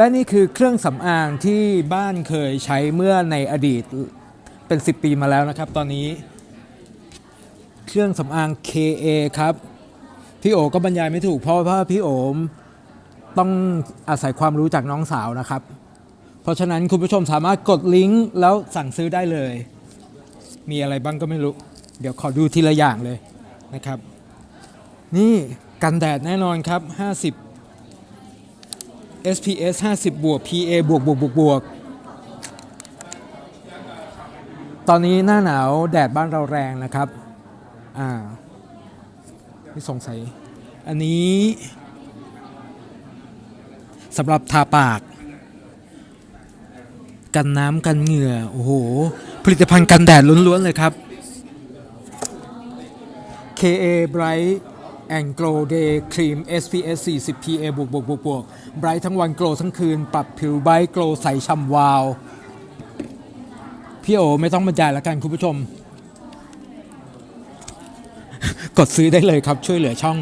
และนี่คือเครื่องสำอางที่บ้านเคยใช้เมื่อในอดีตเป็น 10 ปีมาแล้วนะครับ ตอนนี้ เครื่องสำอาง KA ครับ พี่โอก็บรรยายไม่ถูกเพราะว่าพี่โอมต้องอาศัยความรู้จากน้องสาวนะครับ เพราะฉะนั้นคุณผู้ชมสามารถกดลิงก์แล้วสั่งซื้อได้เลย มีอะไรบ้างก็ไม่รู้ เดี๋ยวขอดูทีละอย่างเลยนะครับ นี่กันแดดแน่นอนครับ 50 SPS 50 บวก PA บวกบวกบวกบวกตอนนี้หน้าหนาวแดดบ้านเราแรงนะครับ อ่าไม่สงสัย อันนี้สำหรับทาปาก กันน้ำกันเหงื่อ โอ้โห ผลิตภัณฑ์กันแดดล้วนๆเลยครับ KA Bright แองโกลเดย์ครีม SPS 40 PA บวกบวกบวกบวกไบรท์ทั้งวันโกลทั้งคืน ปรับผิวไบรท์โกลใสช่ำวาว พี่โอไม่ต้องบรรยายแล้วกันคุณผู้ชม กดซื้อได้เลยครับช่วยเหลือช่อง